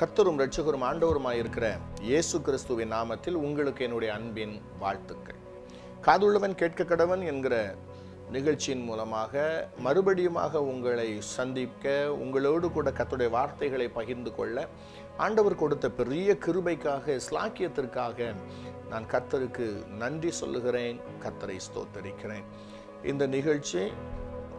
கர்த்தரும் ரட்சகரும் ஆண்டவருமாய் இருக்கிற இயேசு கிறிஸ்துவின் நாமத்தில் உங்களுக்கு என்னுடைய அன்பின் வாழ்த்துக்கள். காதுள்ளவன் கேட்க கடவன் என்கிற நிகழ்ச்சியின் மூலமாக மறுபடியுமாக உங்களை சந்திக்க உங்களோடு கூட கத்துடைய வார்த்தைகளை பகிர்ந்து கொள்ள ஆண்டவர் கொடுத்த பெரிய கிருபைக்காக ஸ்லாக்கியத்திற்காக நான் கர்த்தருக்கு நன்றி சொல்லுகிறேன் கர்த்தரை ஸ்தோத்தரிக்கிறேன். இந்த நிகழ்ச்சி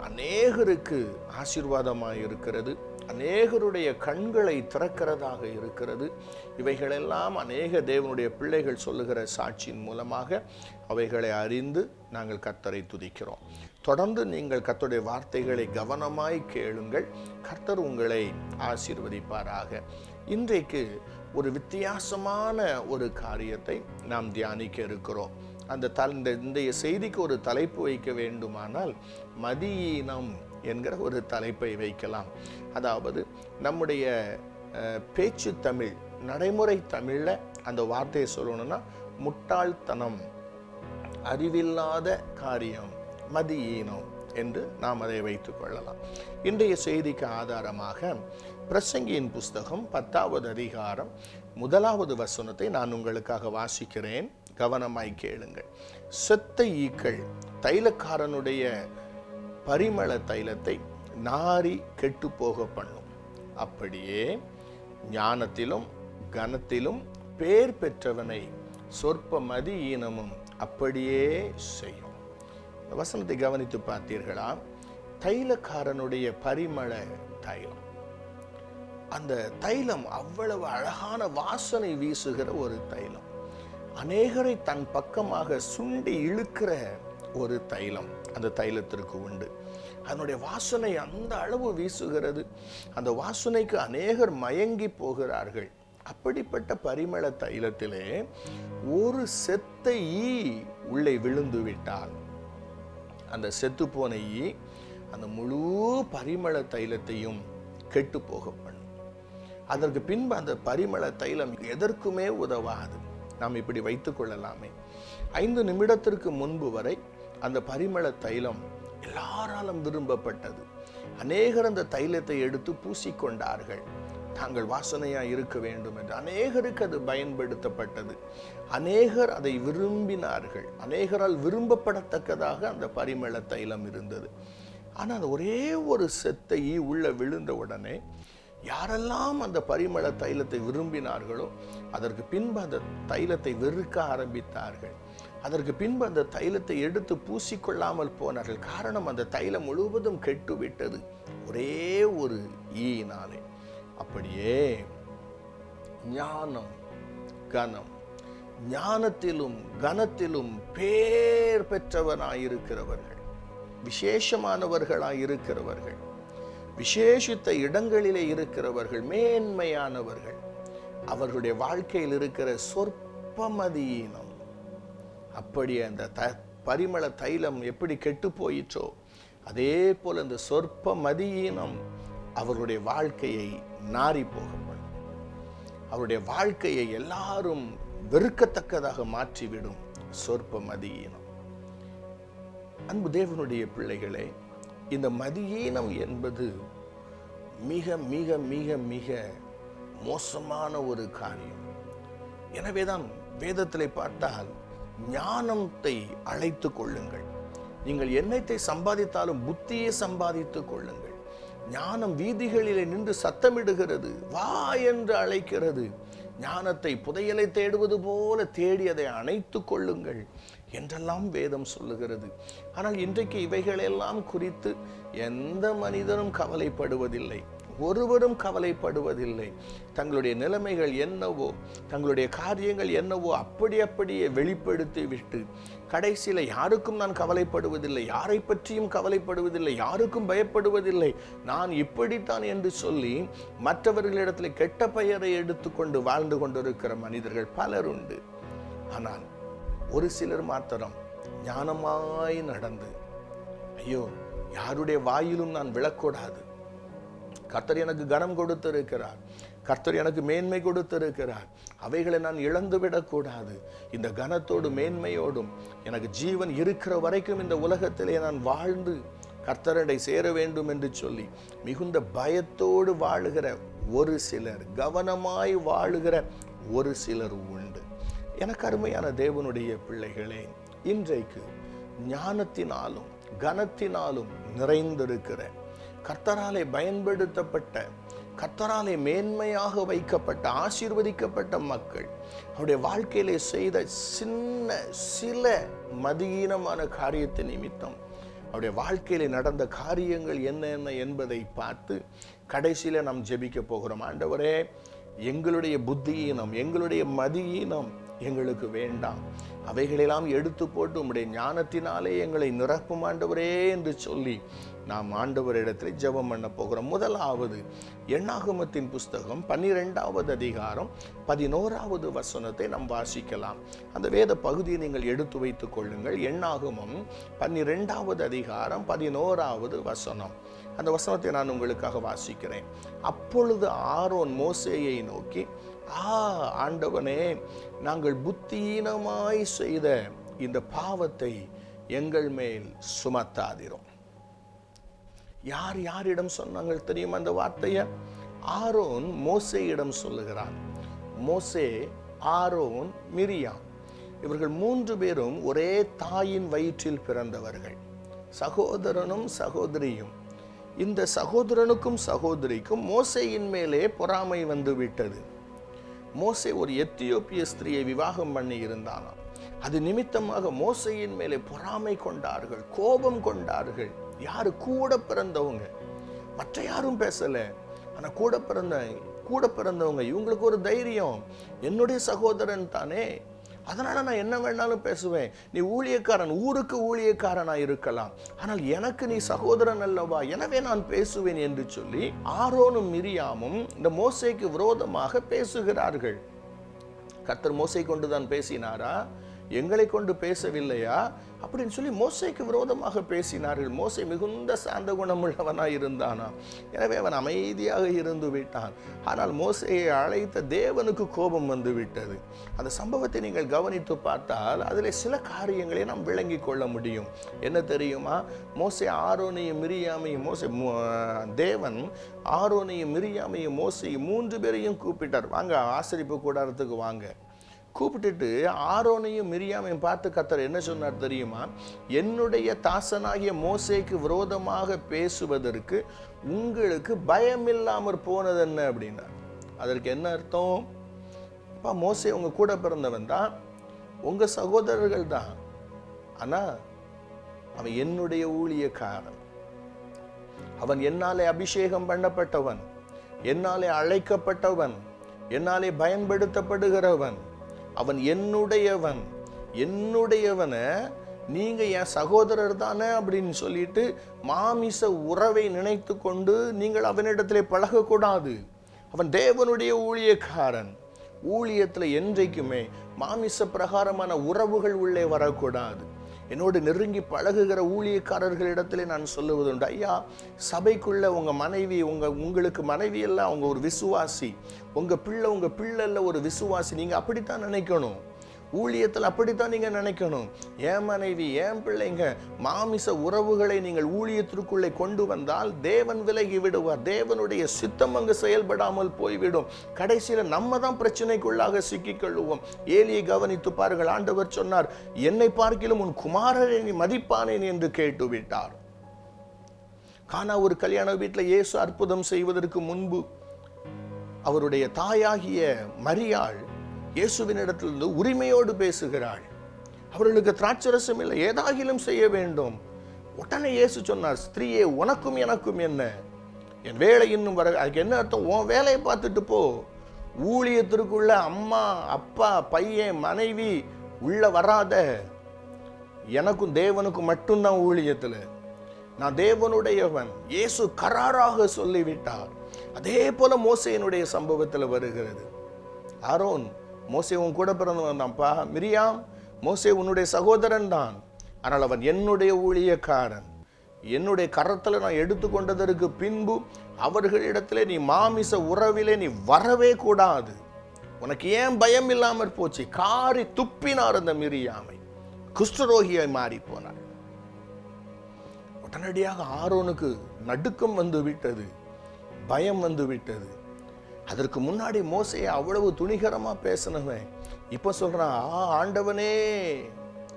அநேகருக்கு ஆசீர்வாதமாக இருக்கிறது அநேகருடைய கண்களை திறக்கிறதாக இருக்கிறது. இவைகளெல்லாம் அநேக தேவனுடைய பிள்ளைகள் சொல்லுகிற சாட்சியின் மூலமாக அவைகளை அறிந்து நாங்கள் கர்த்தரை துதிக்கிறோம். தொடர்ந்து நீங்கள் கர்த்தருடைய வார்த்தைகளை கவனமாய் கேளுங்கள். கர்த்தர் உங்களை ஆசீர்வதிப்பாராக. இன்றைக்கு ஒரு வித்தியாசமான ஒரு காரியத்தை நாம் தியானிக்க இருக்கிறோம். அந்த தல் இந்த இன்றைய செய்திக்கு ஒரு தலைப்பு வைக்க வேண்டுமானால் மதியீனம் என்கிற ஒரு தலைப்பை வைக்கலாம். அதாவது நம்முடைய பேச்சு தமிழ் நடைமுறை தமிழில் அந்த வார்த்தையை சொல்லணும்னா முட்டாள்தனம் அறிவில்லாத காரியம் மதியீனம் என்று நாம் அதை வைத்துக் கொள்ளலாம். இன்றைய செய்திக்கு ஆதாரமாக பிரசங்கியின் புஸ்தகம் பத்தாவது அதிகாரம் முதலாவது வசனத்தை நான் உங்களுக்காக வாசிக்கிறேன். கவனமாய் கேளுங்கள். செத்த ஈக்கள் தைலக்காரனுடைய பரிமள தைலத்தை நாரி கெட்டு போக பண்ணும். அப்படியே ஞானத்திலும் கனத்திலும் பேர் பெற்றவனை சொற்ப மதியீனமும் அப்படியே செய்யும். இந்த வசனத்தை கவனித்து பார்த்தீர்களா? தைலக்காரனுடைய பரிமள தைலம். அந்த தைலம் அவ்வளவு அழகான வாசனை வீசுகிற ஒரு தைலம். அநேகரை தன் பக்கமாக சுண்டி இழுக்கிற ஒரு தைலம். அந்த தைலத்திற்கு உண்டு. அதனுடைய வாசனை அந்த அளவு வீசுகிறது. அந்த வாசனைக்கு அநேகர் மயங்கி போகிறார்கள். அப்படிப்பட்ட பரிமள தைலத்திலே ஒரு செத்த ஈ உள்ளே விழுந்து விட்டால் அந்த செத்துப்போன ஈ அந்த முழு பரிமள தைலத்தையும் கெட்டு போக பண்ணும். அதற்கு பின்பு அந்த பரிமள தைலம் எதற்குமே உதவாது. நாம் இப்படி வைத்துக் கொள்ளலாமே. ஐந்து நிமிடத்திற்கு முன்பு வரை அந்த பரிமள தைலம் எல்லாராலும் விரும்பப்பட்டது. அநேகர் அந்த தைலத்தை எடுத்து பூசிக்கொண்டார்கள். தாங்கள் வாசனையாக இருக்க வேண்டும் என்று அநேகருக்கு அது பயன்படுத்தப்பட்டது. அநேகர் அதை விரும்பினார்கள். அநேகரால் விரும்பப்படத்தக்கதாக அந்த பரிமள தைலம் இருந்தது. ஆனால் அந்த ஒரே ஒரு செத்தை உள்ள விழுந்த உடனே யாரெல்லாம் அந்த பரிமள தைலத்தை விரும்பினார்களோ அதற்கு பின்பு அந்த தைலத்தை வெறுக்க ஆரம்பித்தார்கள். அதற்கு பின்பு அந்த தைலத்தை எடுத்து பூசிக்கொள்ளாமல் போனார்கள். காரணம் அந்த தைலம் முழுவதும் கெட்டு விட்டது ஒரே ஒரு ஈயினாலே. அப்படியே ஞானம் கனம் ஞானத்திலும் கனத்திலும் பேர் பெற்றவனாயிருக்கிறவர்கள். விசேஷமானவர்களாயிருக்கிறவர்கள். விசேஷித்த இடங்களிலே இருக்கிறவர்கள் மேன்மையானவர்கள். அவர்களுடைய வாழ்க்கையில் இருக்கிற சொற்பமதியினம் அப்படி அந்த த பரிமள தைலம் எப்படி கெட்டு போயிற்றோ அதே போல் அந்த சொற்ப மதியீனம் அவருடைய வாழ்க்கையை நாரி போக அவருடைய வாழ்க்கையை எல்லாரும் வெறுக்கத்தக்கதாக மாற்றிவிடும் சொற்ப மதியீனம். அன்பு தேவனுடைய பிள்ளைகளே இந்த மதியீனம் என்பது மிக மிக மிக மிக மோசமான ஒரு காரியம். எனவேதான் வேதத்திலே பார்த்தால் ஞானத்தை அழைத்து கொள்ளுங்கள். நீங்கள் என்னத்தை சம்பாதித்தாலும் புத்தியை சம்பாதித்துக் கொள்ளுங்கள். ஞானம் வீதிகளிலே நின்று சத்தமிடுகிறது. வா என்று அழைக்கிறது. ஞானத்தை புதையலை தேடுவது போல தேடி அதை அணைத்து கொள்ளுங்கள் என்றெல்லாம் வேதம் சொல்லுகிறது. ஆனால் இன்றைக்கு இவைகளெல்லாம் குறித்து எந்த மனிதனும் கவலைப்படுவதில்லை. ஒருவரும் கவலைப்படுவதில்லை. தங்களுடைய நிலைமைகள் என்னவோ தங்களுடைய காரியங்கள் என்னவோ அப்படி அப்படியே வெளிப்படுத்தி விட்டு கடைசியில் யாருக்கும் நான் கவலைப்படுவதில்லை யாரை பற்றியும் கவலைப்படுவதில்லை யாருக்கும் பயப்படுவதில்லை. நான் இப்படித்தான் என்று சொல்லி மற்றவர்களிடத்தில் கெட்ட பெயரை எடுத்துக்கொண்டு வாழ்ந்து கொண்டிருக்கிற மனிதர்கள் பலர் உண்டு. ஆனால் ஒரு சிலர் மாத்திரம் ஞானமாய் நடந்து ஐயோ யாருடைய வாயிலும் நான் விழக்கூடாது. கர்த்தர் எனக்கு கனம் கொடுத்திருக்கிறார். கர்த்தர் எனக்கு மேன்மை கொடுத்திருக்கிறார். அவைகளை நான் இழந்து விடக்கூடாது. இந்த கனத்தோடு மேன்மையோடும் எனக்கு ஜீவன் இருக்கிற வரைக்கும் இந்த உலகத்திலே நான் வாழ்ந்து கர்த்தரடை சேர வேண்டும் என்று சொல்லி மிகுந்த பயத்தோடு வாழுகிற ஒரு சிலர் கவனமாய் வாழுகிற ஒரு சிலர் உண்டு. எனக்கு அருமையான தேவனுடைய பிள்ளைகளே இன்றைக்கு ஞானத்தினாலும் கனத்தினாலும் நிறைந்திருக்கிற கர்த்தராலே பயன்படுத்தப்பட்ட கர்த்தராலே மேன்மையாக வைக்கப்பட்ட ஆசீர்வதிக்கப்பட்ட மக்கள் அவருடைய வாழ்க்கையிலே செய்த சின்ன சில மதியீனமான காரியத்தை நிமித்தம் அவருடைய வாழ்க்கையில் நடந்த காரியங்கள் என்னென்ன என்பதை பார்த்து கடைசியில் நாம் ஜெபிக்க போகிறோம். ஆண்டவரே எங்களுடைய புத்தியீனம் எங்களுடைய மதியீனம் எங்களுக்கு வேண்டாம். அவைகளெல்லாம் எடுத்து போட்டு உம்முடைய ஞானத்தினாலே எங்களை நிரப்பும் ஆண்டவரே என்று சொல்லி நாம் ஆண்டவரிடத்தில் ஜெபம் பண்ண போகிறோம். முதலாவது எண்ணாகமத்தின் புஸ்தகம் பன்னிரெண்டாவது அதிகாரம் பதினோராவது வசனத்தை நாம் வாசிக்கலாம். அந்த வேத பகுதியை நீங்கள் எடுத்து வைத்துக் கொள்ளுங்கள். எண்ணாகமம் பன்னிரெண்டாவது அதிகாரம் பதினோராவது வசனம். அந்த வசனத்தை நான் உங்களுக்காக வாசிக்கிறேன். அப்பொழுது ஆரோன் மோசேயை நோக்கி ஆ ஆண்டவனே நாங்கள் புத்தீனமாய் செய்த இந்த பாவத்தை எங்கள் மேல் சுமத்தாதிரும். யார் யாரிடம் சொன்னாங்க தெரியுமா அந்த வார்த்தையை? ஆரோன் மோசேயிடம் சொல்லுகிறான். மோசே ஆரோன் மிரியாம். இவர்கள் மூன்று பேரும் ஒரே தாயின் வயிற்றில் பிறந்தவர்கள். சகோதரனும் சகோதரியும். இந்த சகோதரனுக்கும் சகோதரிக்கும் மோசேயின் மேலே பொறாமை வந்து விட்டது. மோசே ஒரு எத்தியோப்பிய ஸ்திரியை விவாகம் பண்ணி இருந்தானாம். அது நிமித்தமாக மோசையின் மேலே பொறாமை கொண்டார்கள் கோபம் கொண்டார்கள். யார் கூட பிறந்தவங்க? மற்ற யாரும் பேசலை. ஆனால் கூட பிறந்த கூட பிறந்தவங்க இவங்களுக்கு ஒரு தைரியம். என்னுடைய சகோதரன் தானே. அதனால் நான் என்ன வேணாலும் பேசுவேன். நீ ஊழியக்காரன் ஊருக்கு ஊழியக்காரனாக இருக்கலாம். ஆனால் எனக்கு நீ சகோதரன் அல்லவா? எனவே நான் பேசுவேன் என்று சொல்லி ஆரோனும் மிரியாமும் இந்த மோசைக்கு விரோதமாக பேசுகிறார்கள். கர்த்தர் மோசை கொண்டு தான் பேசினாரா? எங்களை கொண்டு பேசவில்லையா? அப்படின்னு சொல்லி மோசைக்கு விரோதமாக பேசினார்கள். மோசை மிகுந்த சாந்த குணமுள்ளவனாய் இருந்தானா எனவே அவன் அமைதியாக இருந்து விட்டான். ஆனால் மோசையை அழைத்த தேவனுக்கு கோபம் வந்து விட்டது. அந்த சம்பவத்தை நீங்கள் கவனித்து பார்த்தால் அதில் சில காரியங்களை நாம் விளங்கி கொள்ள முடியும். என்ன தெரியுமா? மோசை ஆரோனையும் மிரியாமையும் மோசை மோ- தேவன் ஆரோனையும் மிரியாமையும் மோசையும் மூன்று பேரையும் கூப்பிட்டார். வாங்க ஆசரிப்பு கூடாரத்துக்கு வாங்க. கூப்பிட்டுட்டு ஆரோனையும் மிரியாமையும் பார்த்து கத்தர் என்ன சொன்னார் தெரியுமா? என்னுடைய தாசனாகிய மோசைக்கு விரோதமாக பேசுவதற்கு உங்களுக்கு பயமில்லாமற் போனது என்ன அப்படின்னார். அதற்கு என்ன அர்த்தம்? அப்பா மோசை உங்க கூட பிறந்தவன் தான். உங்க சகோதரர்கள் தான். ஆனா அவன் என்னுடைய ஊழியக்காரன். அவன் என்னாலே அபிஷேகம் பண்ணப்பட்டவன். என்னாலே அழைக்கப்பட்டவன். என்னாலே பயன்படுத்தப்படுகிறவன். அவன் என்னுடையவன் என்னுடையவனை நீங்கள் என் சகோதரர் தானே அப்படின்னு சொல்லிட்டு மாமிச உறவை நினைத்து கொண்டு நீங்கள் அவனிடத்திலே பழகக்கூடாது. அவன் தேவனுடைய ஊழியக்காரன். ஊழியத்தில் என்றைக்குமே மாமிச பிரகாரமான உறவுகள் உள்ளே வரக்கூடாது. என்னோடு நெருங்கி பழகுகிற ஊழியக்காரர்களிடத்திலே நான் சொல்லுவதுண்டு ஐயா சபைக்குள்ள உங்கள் மனைவி உங்கள் உங்களுக்கு மனைவி எல்லாம் அவங்க ஒரு விசுவாசி. உங்கள் பிள்ளை உங்கள் பிள்ளைல ஒரு விசுவாசி. நீங்கள் அப்படித்தான் நினைக்கணும். ஊழியத்தில் அப்படித்தான் நீங்கள் நினைக்கணும். என் மனைவி என் பிள்ளைங்க மாமிச உறவுகளை நீங்கள் ஊழியத்திற்குள்ளே கொண்டு வந்தால் தேவன் விலகி விடுவார். தேவனுடைய சித்தம் அங்கு செயல்படாமல் போய்விடும். கடைசியில் நம்ம தான் பிரச்சனைக்குள்ளாக சிக்கிக்கொள்ளுவோம் ஏலியை கவனித்து பாருங்கள். ஆண்டவர் சொன்னார் என்னை பார்க்கிலும் உன் குமாரரை நீ மதிப்பானேன் என்று கேட்டு விட்டார் கானா ஒரு கல்யாண வீட்டில் இயேசு அற்புதம் செய்வதற்கு முன்பு அவருடைய தாயாகிய மரியாள் இயேசுவினிடத்திலிருந்து உரிமையோடு பேசுகிறாள். அவர்களுக்கு திராட்சரசம் இல்லை ஏதாகிலும் செய்ய வேண்டும். உடனே இயேசு சொன்னார் ஸ்திரீயே உனக்கும் எனக்கும் என்ன? என் வேலை இன்னும் வர அதுக்கு என்ன அர்த்தம்? உன் வேலையை பார்த்துட்டு போ. ஊழியத்திற்குள்ள அம்மா அப்பா பையன் மனைவி உள்ள வராத. எனக்கும் தேவனுக்கும் மட்டும்தான் ஊழியத்தில். நான் தேவனுடையவன். இயேசு கராராக சொல்லிவிட்டார். அதே போல மோசையினுடைய சம்பவத்தில் வருகிறது. ஆரோன் மோசே உன் கூட பிறந்தவன் தான்ப்பா மிரியாம் மோசே உன்னுடைய சகோதரன் தான் ஆனால் அவன் என்னுடைய ஊழியக்காரன். என்னுடைய கரத்தில் நான் எடுத்துக்கொண்டதற்கு பின்பு அவர்களிடத்திலே நீ மாமிச உறவிலே நீ வரவே கூடாது. உனக்கு ஏன் பயம் இல்லாமற் போச்சு? காரி துப்பினார் அந்த மிரியாமை. குஷ்டரோகியாய் மாறி போனார். உடனடியாக ஆரோனுக்கு நடுக்கம் வந்து விட்டது. பயம் வந்து விட்டது. அதற்கு முன்னாடி மோசையை அவ்வளவு துணிகரமாக பேசினவன். இப்போ சொல்கிறான் ஆ ஆண்டவனே.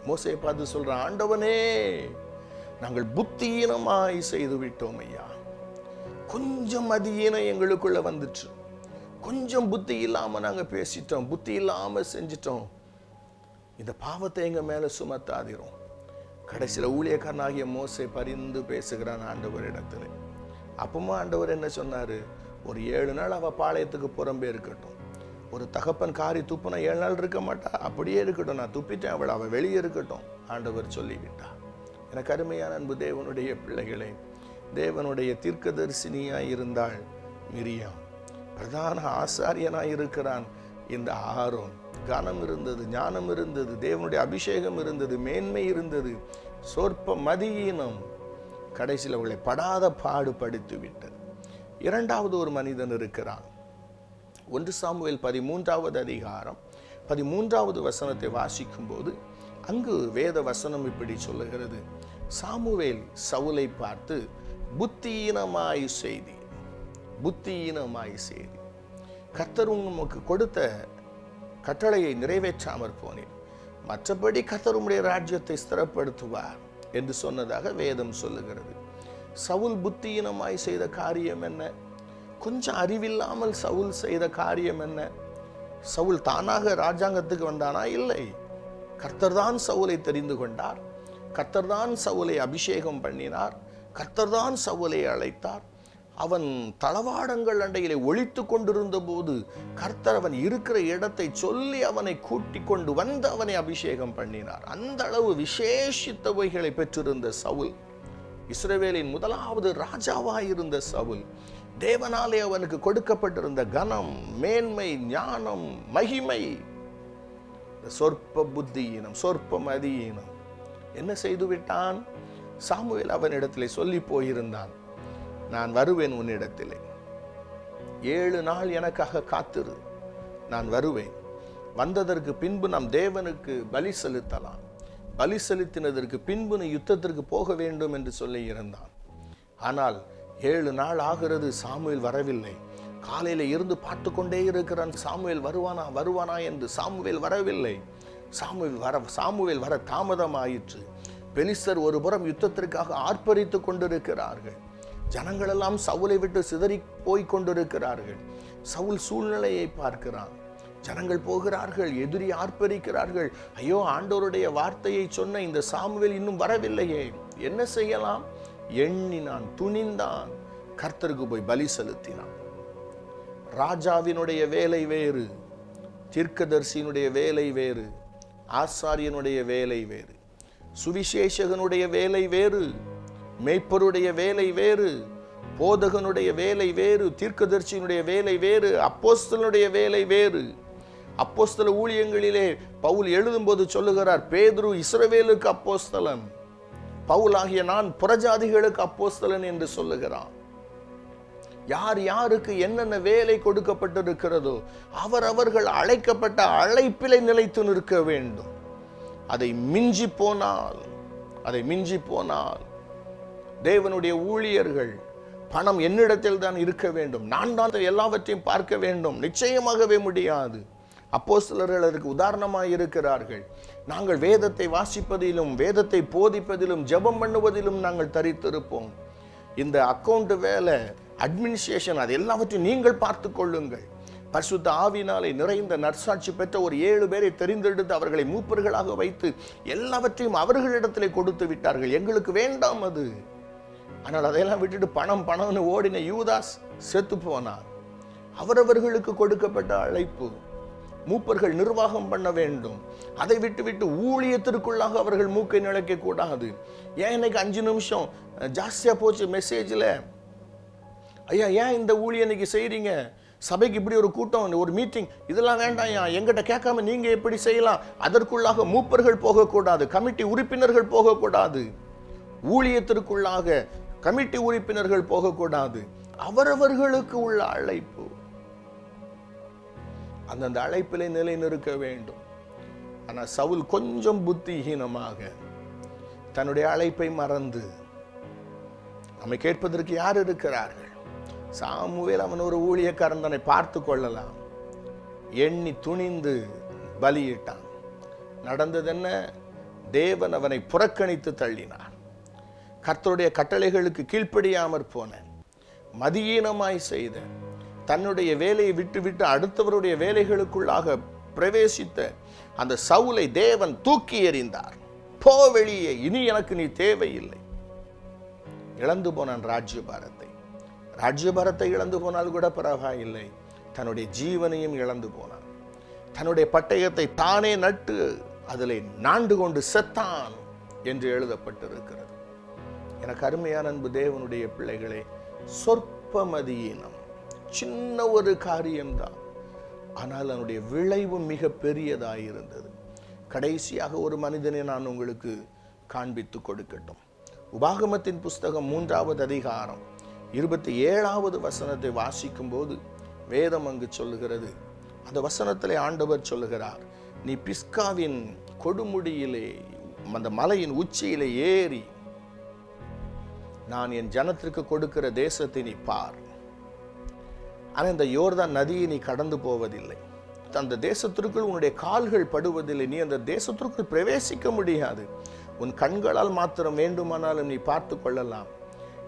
மோசையை பார்த்து சொல்கிறான் ஆண்டவனே நாங்கள் புத்தியீனமாய் செய்து விட்டோம் ஐயா. கொஞ்சம் மதியீனம் எங்களுக்குள்ளே வந்துச்சு. கொஞ்சம் புத்தி இல்லாமல் நாங்கள் பேசிட்டோம் புத்தி இல்லாமல் செஞ்சிட்டோம். இந்த பாவத்தை எங்கள் மேலே சுமத்தாதிரும். கடைசியில் ஊழியக்காரனாகிய மோசை பரிந்து பேசுகிறான் ஆண்டவரிடத்துல. அப்பமா ஆண்டவர் என்ன சொன்னார்? ஒரு ஏழு நாள் அவள் பாளையத்துக்கு புறம்பே இருக்கட்டும். ஒரு தகப்பன் காரி துப்புனா ஏழு நாள் இருக்க மாட்டா. அப்படியே இருக்கட்டும். நான் துப்பிட்டேன் அவள் அவள் வெளியே இருக்கட்டும் ஆண்டவர் சொல்லிவிட்டா. எனக்கு அருமையான அன்பு தேவனுடைய பிள்ளைகளே தேவனுடைய தீர்க்கதரிசினியாய் இருந்தாள் மிரியாம். பிரதான ஆசாரியனாக இருக்கிறான் இந்த ஆரோன். கனம் இருந்தது ஞானம் இருந்தது தேவனுடைய அபிஷேகம் இருந்தது மேன்மை இருந்தது. சொற்ப மதியினம் கடைசியில் அவளை படாத பாடுபடுத்தி விட்டது இரண்டாவது ஒரு மனிதன் இருக்கிறான். ஒன்று சாமுவேல் பதிமூன்றாவது அதிகாரம் பதிமூன்றாவது வசனத்தை வாசிக்கும் போது அங்கு வேத வசனம் இப்படி சொல்லுகிறது. சாமுவேல் சவுலை பார்த்து புத்தியீனமாய் செய்தி புத்தியீனமாய் செய்தி. கத்தர் உமக்கு கொடுத்த கட்டளையை நிறைவேற்றாமற் போனேன் மற்றபடி கர்த்தர் உம்முடைய ராஜ்யத்தை ஸ்திரப்படுத்துவார் என்று சொன்னதாக வேதம் சொல்லுகிறது. சவுல் புத்தியீனமாய் செய்த காரியம் என்ன? கொஞ்சம் அறிவில்லாமல் சவுல் செய்த காரியம் என்ன? சவுல் தானாக ராஜாங்கத்துக்கு வந்தானா? இல்லை. கர்த்தர்தான் சவுலை தெரிந்து கொண்டார். கர்த்தர்தான் சவுலை அபிஷேகம் பண்ணினார். கர்த்தர்தான் சவுலை அழைத்தார். அவன் தளவாடங்கள் அண்டையிலே ஒழித்து கொண்டிருந்த போது கர்த்தர் அவன் இருக்கிற இடத்தை சொல்லி அவனை கூட்டிக் கொண்டு வந்து அவனை அபிஷேகம் பண்ணினார். அந்த அளவு விசேஷித்தவைகளை பெற்றிருந்த சவுல் இஸ்ரேவேலின் முதலாவது ராஜாவாக இருந்த சவுல் தேவனாலே அவனுக்கு கொடுக்கப்பட்டிருந்த கனம் மேன்மை ஞானம் மகிமை சொற்ப புத்தியினம் சொற்ப மதியினம் என்ன செய்து விட்டான்? சாமுவேல் அவனிடத்திலே சொல்லி போயிருந்தான் நான் வருவேன் உன்னிடத்திலே. ஏழு நாள் எனக்காக காத்திரு நான் வருவேன். வந்ததற்கு பின்பு நம் தேவனுக்கு பலி செலுத்தலாம். பலி செலுத்தினதற்கு பின்பு நீ யுத்தத்திற்கு போக வேண்டும் என்று சொல்லி இருந்தான். ஆனால் ஏழு நாள் ஆகிறது சாமுவேல் வரவில்லை. காலையில் இருந்து பார்த்து கொண்டே இருக்கிறான். சாமுவேல் வருவானா வருவானா என்று சாமுவேல் வரவில்லை. சாமுவேல் வர சாமுவேல் வர தாமதமாயிற்று. பெலிஸ்தர் ஒரு புறம் யுத்தத்திற்காக ஆர்ப்பரித்து கொண்டிருக்கிறார்கள். ஜனங்களெல்லாம் சவுலை விட்டு சிதறி போய் கொண்டிருக்கிறார்கள். சவுல் சூழ்நிலையை பார்க்கிறான். ஜனங்கள் போகிறார்கள் எதிரி ஆர்ப்பரிக்கிறார்கள். ஐயோ ஆண்டோருடைய வார்த்தையை சொன்ன இந்த சாமுவேல் இன்னும் வரவில்லையே. என்ன செய்யலாம்? எண்ணினான் துணிந்தான். கர்த்தருக்கு போய் பலி செலுத்தினான். ராஜாவினுடைய வேலை வேறு தீர்க்கதர்சியினுடைய வேலை வேறு ஆசாரியனுடைய வேலை வேறு சுவிசேஷகனுடைய வேலை வேறு மேய்ப்பருடைய வேலை வேறு போதகனுடைய வேலை வேறு தீர்க்கதர்சியினுடைய வேலை வேறு அப்போஸ்தலனுடைய வேலை வேறு. அப்போஸ்தல ஊழியங்களிலே பவுல் எழுதும்போது சொல்லுகிறார் பேதுரு இஸ்ரவேலுக்கு அப்போஸ்தலன் பவுல் ஆகிய நான் புறஜாதிகளுக்கு அப்போஸ்தலன் என்று சொல்லுகிறான். யார் யாருக்கு என்னென்ன வேலை கொடுக்கப்பட்டிருக்கிறதோ அவர் அவர்கள் அழைக்கப்பட்ட அழைப்பிலை நிலைத்து நிற்க வேண்டும். அதை மிஞ்சி போனால் அதை மிஞ்சி போனால் தேவனுடைய ஊழியர்கள் பணம் என்னிடத்தில் தான் இருக்க வேண்டும். நான் தான் எல்லாவற்றையும் பார்க்க வேண்டும். நிச்சயமாகவே முடியாது. அப்போஸ்தலர்கள் அதற்கு உதாரணமாக இருக்கிறார்கள். நாங்கள் வேதத்தை வாசிப்பதிலும் வேதத்தை போதிப்பதிலும் ஜெபம் பண்ணுவதிலும் நாங்கள் தரித்திருப்போம். இந்த அக்கௌண்ட் வேலை அட்மினிஸ்ட்ரேஷன் அது எல்லாவற்றையும் நீங்கள் பார்த்து கொள்ளுங்கள். பரிசுத்த ஆவினாலே நிறைந்த நற்சாட்சி பெற்ற ஒரு ஏழு பேரை தெரிந்தெடுத்து அவர்களை மூப்பர்களாக வைத்து எல்லாவற்றையும் அவர்களிடத்திலே கொடுத்து விட்டார்கள். எங்களுக்கு வேண்டாம் அது. ஆனால் அதையெல்லாம் விட்டுட்டு பணம் பணம்னு ஓடின யூதாஸ் செத்து போனார். அவரவர்களுக்கு கொடுக்கப்பட்ட அழைப்பு. மூப்பர்கள் நிர்வாகம் பண்ண வேண்டும். அதை விட்டுவிட்டு ஊழியத்திற்குள்ளாக அவர்கள் மூக்கை நிலைக்க கூடாது ஏன் இன்னைக்கு அஞ்சு நிமிஷம்? ஜாஸ்தியா போச்சு மெசேஜில். ஐயா ஏன் இந்த ஊழிய இன்னைக்கு செய்கிறீங்க சபைக்கு இப்படி ஒரு கூட்டம் ஒரு மீட்டிங் இதெல்லாம் வேண்டாம் ஐயா. எங்கிட்ட கேட்காம நீங்க எப்படி செய்யலாம்? அதற்குள்ளாக மூப்பர்கள் போகக்கூடாது கமிட்டி உறுப்பினர்கள் போகக்கூடாது. ஊழியத்திற்குள்ளாக கமிட்டி உறுப்பினர்கள் போகக்கூடாது. அவரவர்களுக்கு உள்ள அழைப்பு. அந்தந்த அழைப்பிலே நிலை நிற்க வேண்டும். ஆனால் சவுல் கொஞ்சம் புத்திஹீனமாக தன்னுடைய அழைப்பை மறந்து நம்மை கேட்பதற்கு யார் இருக்கிறார்கள்? சாமுவேல் அவன் ஒரு ஊழியக்காரன் தன்னை பார்த்து கொள்ளலாம். எண்ணி துணிந்து பலியிட்டான். நடந்தது என்ன தேவன் அவனை புறக்கணித்து தள்ளினார். கர்த்தருடைய கட்டளைகளுக்கு கீழ்ப்படியாமற் போன மதியீனமாய் செய்த தன்னுடைய வேலையை விட்டுவிட்டு அடுத்தவருடைய வேலைகளுக்குள்ளாக பிரவேசித்த அந்த சவுலை தேவன் தூக்கி எறிந்தார். போ வெளியே இனி எனக்கு நீ தேவையில்லை. இழந்து போனான் ராஜ்யபாரத்தை. ராஜ்யபாரத்தை இழந்து போனால் கூட பரவாயில்லை. தன்னுடைய ஜீவனையும் இழந்து போனான். தன்னுடைய பட்டயத்தை தானே நட்டு அதிலே நாண்டு கொண்டு செத்தான் என்று எழுதப்பட்டிருக்கிறது. எனக்கு அருமையான அன்பு தேவனுடைய பிள்ளைகளே சொற்பமதியினம். சின்ன ஒரு காரியம்தான். ஆனால் அதனுடைய விளைவு மிக பெரியதாக இருந்தது கடைசியாக ஒரு மனிதனை நான் உங்களுக்கு காண்பித்து கொடுக்கட்டும். உபாகமத்தின் புஸ்தகம் மூன்றாவது அதிகாரம் இருபத்தி ஏழாவது வசனத்தை வாசிக்கும் போது வேதம் அங்கு சொல்லுகிறது. அந்த வசனத்திலே ஆண்டவர் சொல்லுகிறார் நீ பிஸ்காவின் கொடுமுடியிலே அந்த மலையின் உச்சியிலே ஏறி நான் என் ஜனத்திற்கு கொடுக்கிற தேசத்தை நீ பார். ஆனால் இந்த யோர்தான் நதியை நீ கடந்து போவதில்லை. அந்த தேசத்திற்குள் உன்னுடைய கால்கள் படுவதில்லை. நீ அந்த தேசத்திற்குள் பிரவேசிக்க முடியாது. உன் கண்களால் மாத்திரம் வேண்டுமானாலும் நீ பார்த்து கொள்ளலாம்.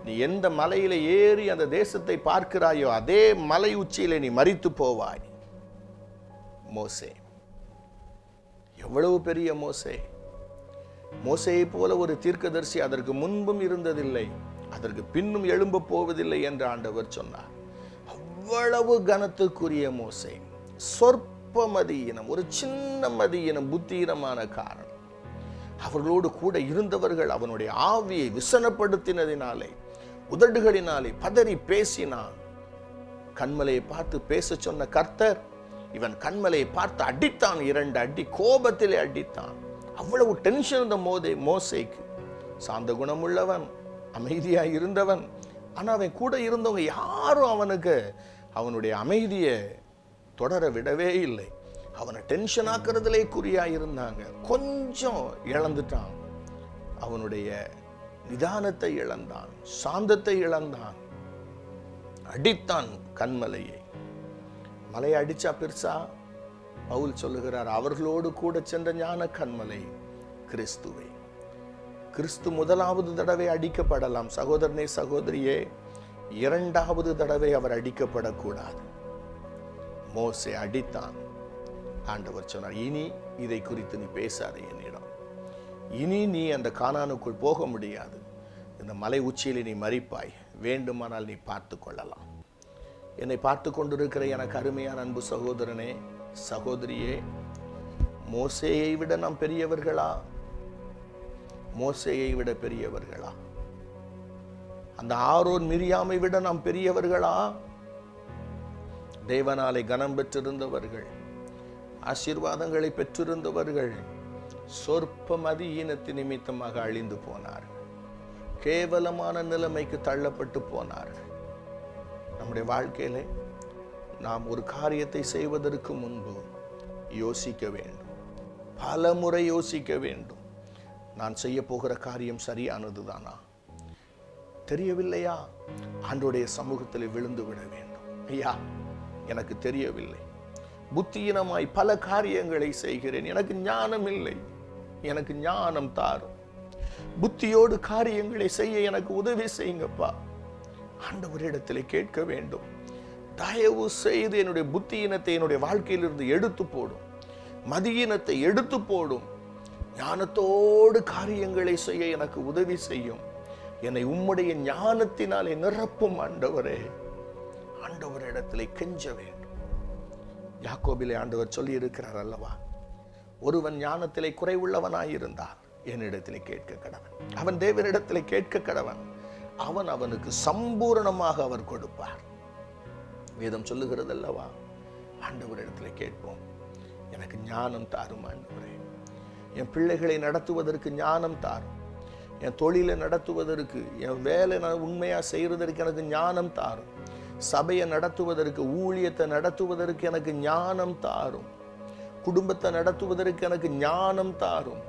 நீ எந்த மலையில ஏறி அந்த தேசத்தை பார்க்கிறாயோ அதே மலை உச்சியிலே நீ மறித்து போவாய். மோசே. எவ்வளவு பெரிய மோசே. மோசையை போல ஒரு தீர்க்கதரிசி அதற்கு முன்பும் இருந்ததில்லை. அதற்கு பின்னும் எழும்ப போவதில்லை என்று ஆண்டவர் சொன்னார். அவ்வளவு கனத்துக்குரிய மோசை. சொற்ப மதியினம் ஒரு சின்ன மதியினம் புத்தீனமான காரணம். அவர்களோடு கூட இருந்தவர்கள் அவனுடைய ஆவியை விசனப்படுத்தினதினாலே உதடுகளினாலே பதறி பேசினான். கண்மலையை பார்த்து பேச சொன்ன கர்த்தர் இவன் கண்மலையை பார்த்து அடித்தான் இரண்டு அடி கோபத்திலே அடித்தான். அவ்வளவு டென்ஷன் இருந்த மோதே மோசைக்கு. சாந்த குணமுள்ளவன் அமைதியாக இருந்தவன் ஆனால் அவன் கூட இருந்தவங்க யாரும் அவனுக்கு அவனுடைய அமைதியை தொடர விடவே இல்லை. அவனை டென்ஷன் ஆக்குறதுலே குறியா இருந்தாங்க கொஞ்சம் இழந்துட்டான். அவனுடைய நிதானத்தை இழந்தான். சாந்தத்தை இழந்தான். அடித்தான் கண்மலையை. மலையை அடிச்சா பெருசா? பவுல் சொல்லுகிறார் அவர்களோடு கூட சென்ற ஞான கண்மலை கிறிஸ்துவை. கிறிஸ்து முதலாவது தடவை அடிக்கப்படலாம். சகோதரனே சகோதரியே இரண்டாவது தடவை அவர் அடிக்கப்படக்கூடாது. மோசே அடித்தான். ஆண்டவர் சொன்னார் இனி இதை குறித்து நீ பேசாத என்னிடம். இனி நீ அந்த காணானுக்குள் போக முடியாது. இந்த மலை உச்சியில் நீ மறிப்பாய் வேண்டுமானால் நீ பார்த்து கொள்ளலாம். என்னை பார்த்து கொண்டிருக்கிற எனக்கு அருமையான அன்பு சகோதரனே சகோதரியே மோசேயை விட நாம் பெரியவர்களா? மோசையை விட பெரியவர்களா? அந்த ஆரோன் மிரியாமை விட நாம் பெரியவர்களா? தேவனாலே கனம் பெற்றிருந்தவர்கள் ஆசீர்வாதங்களை பெற்றிருந்தவர்கள் சொற்ப மதியீனத்து நிமித்தமாக அழிந்து போனார்கள் கேவலமான நிலைமைக்கு தள்ளப்பட்டு போனார்கள் நம்முடைய வாழ்க்கையிலே நாம் ஒரு காரியத்தை செய்வதற்கு முன்பு யோசிக்க வேண்டும். பல முறை யோசிக்க வேண்டும். நான் செய்ய போகிற காரியம் சரியானதுதானா? தெரியவில்லையா? ஆண்டோடைய சமூகத்தில் விழுந்து விட வேண்டும். ஐயா எனக்கு தெரியவில்லை. புத்தியினமாய் பல காரியங்களை செய்கிறேன். எனக்கு ஞானம் இல்லை. எனக்கு ஞானம் தாரும். புத்தியோடு காரியங்களை செய்ய எனக்கு உதவி செய்யுங்கப்பா. ஆண்டவரிடத்தில் கேட்க வேண்டும். தயவு செய்து என்னுடைய புத்தியினத்தை என்னுடைய வாழ்க்கையிலிருந்து எடுத்து போடும். மதியினத்தை எடுத்து போடும். ஞானத்தோடு காரியங்களை செய்ய எனக்கு உதவி செய்யும். என்னை உம்முடைய ஞானத்தினாலே நிரப்பும் ஆண்டவரே. ஆண்டவரிடத்திலே கெஞ்ச வேண்டும். யாக்கோபிலே ஆண்டவர் சொல்லி இருக்கிறார் அல்லவா? ஒருவன் ஞானத்திலே குறைவுள்ளவனாயிருந்தார் என்னிடத்திலே கேட்க கடவன். அவன் தேவனிடத்திலே கேட்க கடவன். அவன் அவனுக்கு சம்பூரணமாக அவர் கொடுப்பார். வேதம் சொல்லுகிறது அல்லவா? ஆண்டவரிடத்தில் கேட்போம். எனக்கு ஞானம் தாரும் ஆண்டவரே. என் பிள்ளைகளை நடத்துவதற்கு ஞானம் தாரும். என் தொழிலை நடத்துவதற்கு என் வேலை நான் உண்மையாக செய்கிறதற்கு எனக்கு ஞானம் தாரும். சபையை நடத்துவதற்கு ஊழியத்தை நடத்துவதற்கு எனக்கு ஞானம் தாரும். குடும்பத்தை நடத்துவதற்கு எனக்கு ஞானம் தாரும்.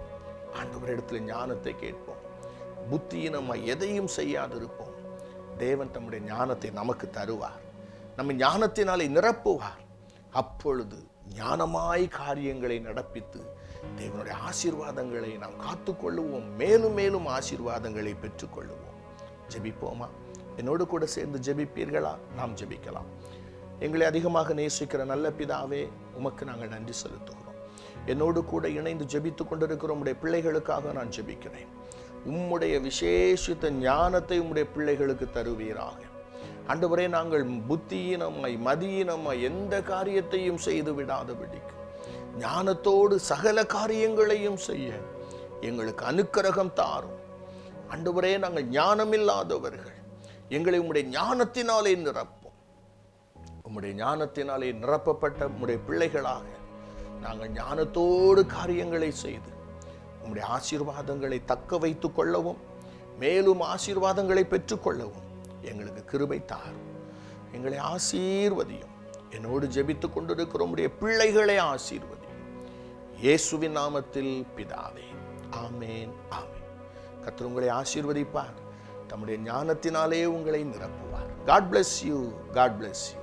ஆண்டவரிடத்துல ஞானத்தை கேட்போம். புத்தியினமாக எதையும் செய்யாதிருப்போம். தேவன் தம்முடைய ஞானத்தை நமக்கு தருவார். நம்ம ஞானத்தினாலே நிரப்புவார். அப்பொழுது ஞானமாய் காரியங்களை நடப்பித்து தேவனுடைய ஆசீர்வாதங்களை நாம் காத்துக்கொள்ளுவோம். மேலும் மேலும் ஆசீர்வாதங்களை பெற்றுக்கொள்ளுவோம். ஜெபிப்போமா? என்னோடு கூட சேர்ந்து ஜெபிப்பீர்களா? நாம் ஜெபிக்கலாம். எங்களை அதிகமாக நேசிக்கிற நல்ல பிதாவே உமக்கு நாங்கள் நன்றி செலுத்துகிறோம். என்னோடு கூட இணைந்து ஜெபித்து கொண்டிருக்கிற உம்முடைய பிள்ளைகளுக்காக நான் ஜெபிக்கிறேன். உம்முடைய விசேஷித்த ஞானத்தை உம்முடைய பிள்ளைகளுக்கு தருவீராக. ஆண்டவரே நாங்கள் புத்தியினமாய் மதியினமாய் எந்த காரியத்தையும் செய்து விடாதபடிக்கு. ஞானத்தோடு சகல காரியங்களையும் செய்ய எங்களுக்கு அனுக்கிரகம் தாரும். அன்றுவரே நாங்கள் ஞானமில்லாதவர்கள். எங்களை உம்முடைய ஞானத்தினாலே நிரப்பும். உம்முடைய ஞானத்தினாலே நிரப்பப்பட்ட உம்முடைய பிள்ளைகளாக நாங்கள் ஞானத்தோடு காரியங்களை செய்து உம்முடைய ஆசீர்வாதங்களை தக்க வைத்து கொள்ளவும் மேலும் ஆசீர்வாதங்களை பெற்றுக்கொள்ளவும் எங்களுக்கு கிருபை தாரும். எங்களை ஆசீர்வதியும். என்னோடு ஜெபித்து கொண்டிருக்கிற உம்முடைய பிள்ளைகளை ஆசீர்வதி இயேசுவின் நாமத்தில் பிதாவே. ஆமேன் ஆமேன். கத்தர் உங்களை ஆசீர்வதிப்பார். தம்முடைய ஞானத்தினாலே உங்களை நிரப்புவார். God bless you God bless you